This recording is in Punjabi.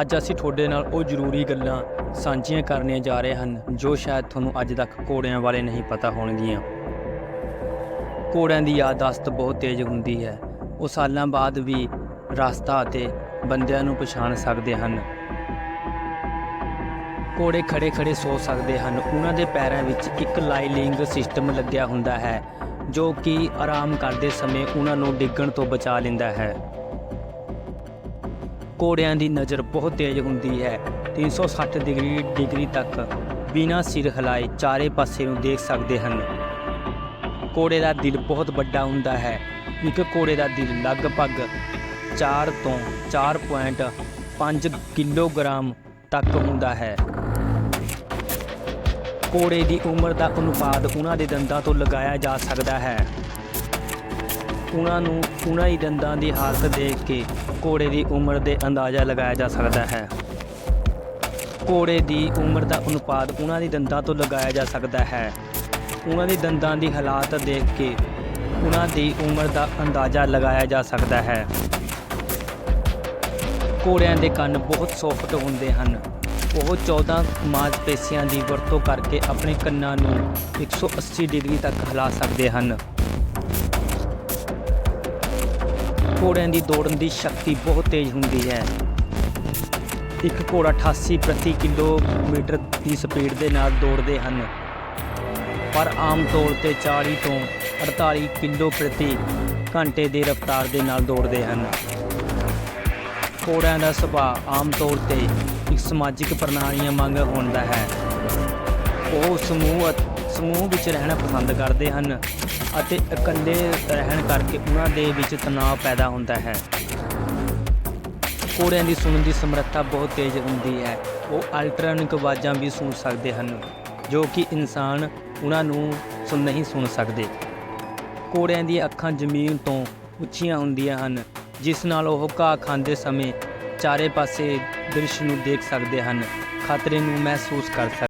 ਅੱਜ ਅਸੀਂ ਤੁਹਾਡੇ ਨਾਲ ਉਹ ਜ਼ਰੂਰੀ ਗੱਲਾਂ ਸਾਂਝੀਆਂ ਕਰਨੀਆਂ ਜਾ ਰਹੇ ਹਨ, ਜੋ ਸ਼ਾਇਦ ਤੁਹਾਨੂੰ ਅੱਜ ਤੱਕ ਘੋੜਿਆਂ ਬਾਰੇ ਨਹੀਂ ਪਤਾ ਹੋਣਗੀਆਂ। ਘੋੜਿਆਂ ਦੀ ਯਾਦਾਸ਼ਤ ਬਹੁਤ ਤੇਜ਼ ਹੁੰਦੀ ਹੈ। ਉਹ ਸਾਲਾਂ ਬਾਅਦ ਵੀ ਰਸਤਾ ਅਤੇ ਬੰਦਿਆਂ ਨੂੰ ਪਛਾਣ ਸਕਦੇ ਹਨ। ਘੋੜੇ ਖੜੇ ਖੜੇ ਸੌ ਸਕਦੇ ਹਨ। ਉਹਨਾਂ ਦੇ ਪੈਰਾਂ ਵਿੱਚ ਇੱਕ ਲਾਈਲਿੰਗ ਸਿਸਟਮ ਲੱਗਿਆ ਹੁੰਦਾ ਹੈ, ਜੋ ਕਿ ਆਰਾਮ ਕਰਦੇ ਸਮੇਂ ਉਹਨਾਂ ਨੂੰ ਡਿੱਗਣ ਤੋਂ ਬਚਾ ਲੈਂਦਾ ਹੈ। ਘੋੜਿਆਂ ਦੀ ਨਜ਼ਰ ਬਹੁਤ ਤੇਜ਼ ਹੁੰਦੀ ਹੈ। 360 ਡਿਗਰੀ ਡਿਗਰੀ ਤੱਕ ਬਿਨਾਂ ਸਿਰ ਹਿਲਾਏ ਚਾਰੇ ਪਾਸੇ ਨੂੰ ਦੇਖ ਸਕਦੇ ਹਨ। ਘੋੜੇ ਦਾ ਦਿਲ ਬਹੁਤ ਵੱਡਾ ਹੁੰਦਾ ਹੈ। ਇੱਕ ਘੋੜੇ ਦਾ ਦਿਲ ਲਗਭਗ 4 ਤੋਂ 4.5 ਕਿਲੋਗ੍ਰਾਮ ਤੱਕ ਹੁੰਦਾ ਹੈ। ਘੋੜੇ ਦੀ ਉਮਰ ਦਾ ਅਨੁਪਾਤ ਉਹਨਾਂ ਦੇ ਦੰਦਾਂ ਤੋਂ ਲਗਾਇਆ ਜਾ ਸਕਦਾ ਹੈ। ਉਹਨਾਂ ਨੂੰ ਉਹਨਾਂ ਦੀ ਦੰਦਾਂ ਦੀ ਹਾਲਤ ਦੇਖ ਕੇ ਘੋੜੇ ਦੀ ਉਮਰ ਦੇ ਅੰਦਾਜ਼ਾ ਲਗਾਇਆ ਜਾ ਸਕਦਾ ਹੈ। ਘੋੜੇ ਦੀ ਉਮਰ ਦਾ ਅਨੁਪਾਤ ਉਹਨਾਂ ਦੀ ਦੰਦਾਂ ਤੋਂ ਲਗਾਇਆ ਜਾ ਸਕਦਾ ਹੈ। ਉਹਨਾਂ ਦੀ ਦੰਦਾਂ ਦੀ ਹਾਲਾਤ ਦੇਖ ਕੇ ਉਹਨਾਂ ਦੀ ਉਮਰ ਦਾ ਅੰਦਾਜ਼ਾ ਲਗਾਇਆ ਜਾ ਸਕਦਾ ਹੈ। ਘੋੜਿਆਂ ਦੇ ਕੰਨ ਬਹੁਤ ਸੌਫਟ ਹੁੰਦੇ ਹਨ। ਉਹ 14 ਮਾਸਪੇਸ਼ੀਆਂ ਦੀ ਵਰਤੋਂ ਕਰਕੇ ਆਪਣੇ ਕੰਨਾਂ ਨੂੰ 180 ਡਿਗਰੀ ਤੱਕ ਹਿਲਾ ਸਕਦੇ ਹਨ। ਘੋੜਿਆਂ ਦੀ ਦੌੜਨ ਦੀ ਸ਼ਕਤੀ ਬਹੁਤ ਤੇਜ਼ ਹੁੰਦੀ ਹੈ। ਇੱਕ ਘੋੜਾ 88 ਪ੍ਰਤੀ ਕਿਲੋਮੀਟਰ ਦੀ ਸਪੀਡ ਦੇ ਨਾਲ ਦੌੜਦੇ ਹਨ। ਪਰ ਆਮ ਤੌਰ ਤੇ 40 ਤੋਂ 48 ਕਿਲੋ ਪ੍ਰਤੀ ਘੰਟੇ ਦੀ ਰਫ਼ਤਾਰ ਦੇ ਨਾਲ ਦੌੜਦੇ ਹਨ। ਘੋੜਿਆਂ ਦਾ ਸੁਭਾਅ ਆਮ ਤੌਰ ਤੇ ਇੱਕ ਸਮਾਜਿਕ ਪ੍ਰਣਾਲੀਆਂ ਵਾਂਗ ਹੁੰਦਾ ਹੈ। ਉਹ ਸਮੂਹ ਸਮੂਹ ਵਿੱਚ ਰਹਿਣਾ ਪਸੰਦ ਕਰਦੇ ਹਨ। ਅਤੇ ਇਕੱਲੇ ਰਹਿਣ ਕਰਕੇ ਉਹਨਾਂ ਦੇ ਵਿੱਚ ਤਣਾਅ ਪੈਦਾ ਹੁੰਦਾ ਹੈ। ਘੋੜਿਆਂ ਦੀ ਸੁਣਨ ਦੀ ਸਮਰੱਥਾ ਬਹੁਤ ਤੇਜ਼ ਹੁੰਦੀ ਹੈ। ਉਹ ਅਲਟਰਾਨਿਕ ਆਵਾਜ਼ਾਂ ਵੀ ਸੁਣ ਸਕਦੇ ਹਨ, ਜੋ ਕਿ ਇਨਸਾਨ ਉਹਨਾਂ ਨੂੰ ਸੁਣ ਨਹੀਂ ਸੁਣ ਸਕਦੇ। ਘੋੜਿਆਂ ਦੀਆਂ ਅੱਖਾਂ ਜ਼ਮੀਨ ਤੋਂ ਉੱਚੀਆਂ ਹੁੰਦੀਆਂ ਹਨ, ਜਿਸ ਨਾਲ ਉਹ ਘਾਹ ਖਾਂਦੇ ਸਮੇਂ ਚਾਰੇ ਪਾਸੇ ਦ੍ਰਿਸ਼ ਨੂੰ ਦੇਖ ਸਕਦੇ ਹਨ, ਖਤਰੇ ਨੂੰ ਮਹਿਸੂਸ ਕਰ ਸਕਦੇ